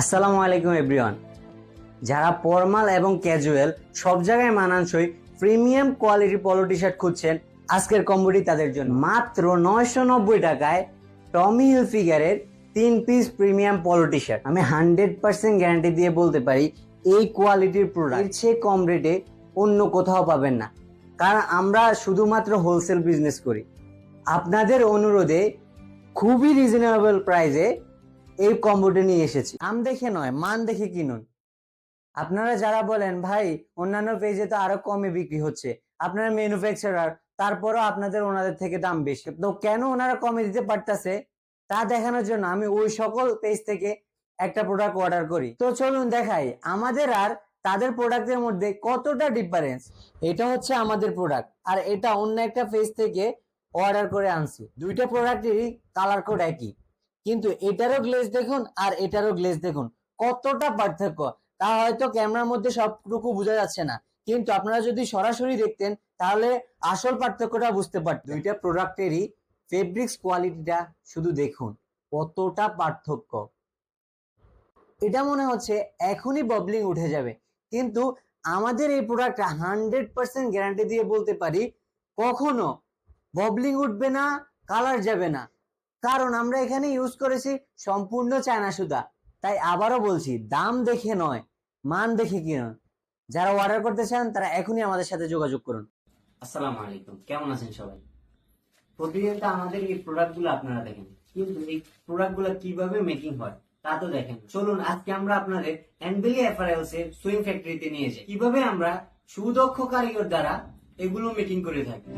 আসসালামু আলাইকুম, এভরিওয়ান। যারা ফর্মাল এবং ক্যাজুয়াল, সব জায়গায় মানানসই প্রিমিয়াম কোয়ালিটি পলো টি শার্ট খুঁজছেন, আজকের কম্বোটি তাদের জন্য। মাত্র নয়শো নব্বই টাকায় টমি হিল ফিগারের তিন piece premium polo T shirt আমি হান্ড্রেড পার্সেন্ট গ্যারান্টি দিয়ে বলতে পারি, এই কোয়ালিটির প্রোডাক্ট চেয়ে কম রেটে অন্য কোথাও পাবেন না। কারণ আমরা শুধুমাত্র হোলসেল বিজনেস করি। আপনাদের অনুরোধে খুবই রিজনেবল প্রাইসে এই কম্বোটা নিয়ে এসেছি। আম দেখে নয়, মান দেখে কিনুন। আপনারা যারা বলেন, ভাই, অন্যান্য পেজে তো আরও কমে বিক্রি হচ্ছে। আপনারা ম্যানুফ্যাকচারার তারপরও আপনাদের ওনাদের থেকে দাম বেশি। তো কেন ওনারা কমে দিতে পারতেছে, তা দেখানোর জন্য আমি ওই সকল পেজ থেকে একটা প্রোডাক্ট অর্ডার করি। তো চলুন দেখাই, আমাদের আর তাদের প্রোডাক্টের মধ্যে কতটা ডিফারেন্স এটা হচ্ছে আমাদের প্রোডাক্ট আর এটা অন্য একটা পেজ থেকে অর্ডার করে আনছি। দুইটা প্রোডাক্টেরই কালার কোড একই। কিন্তু এটারও গ্লেজ দেখুন আর এটারও গ্লেজ দেখুন। কতটা পার্থক্য? তা হয়তো ক্যামেরার মধ্যে সবটুকু বোঝা যাচ্ছে না। কিন্তু আপনারা যদি সরাসরি দেখতেন তাহলে আসল পার্থক্যটা বুঝতে পারতেন। দুইটা প্রোডাক্টেরই ফেব্রিক্স কোয়ালিটিটা শুধু দেখুন। কতটা পার্থক্য? এটা মনে হচ্ছে এখনই ববলিং উঠে যাবে। কিন্তু আমাদের এই প্রোডাক্টটা হান্ড্রেড পার্সেন্ট গ্যারান্টি দিয়ে বলতে পারি কখনো ববলিং উঠবে না কালার যাবে না। কারণ আমরা এখানে ইউজ করেছি সম্পূর্ণ চায়না সুতা তাই আবারও বলছি, দাম দেখে নয়, মান দেখে কিনুন যারা অর্ডার করতে চান, তারা এখনই আমাদের সাথে যোগাযোগ করুন। আসসালামু আলাইকুম, কেমন আছেন সবাই? প্রতিদিন তো আমাদের এই প্রোডাক্টগুলো আপনারা দেখেন, কিন্তু এই প্রোডাক্টগুলো কীভাবে মেকিং হয়, তা তো দেখেন। চলুন, আজকে আমরা আপনাদের অ্যান্ডবেলি অ্যাপারেলস এর সুইং ফ্যাক্টরিতে নিয়ে যাই। কীভাবে আমরা সুদক্ষ কারিগর দ্বারা এগুলো মেকিং করে থাকি।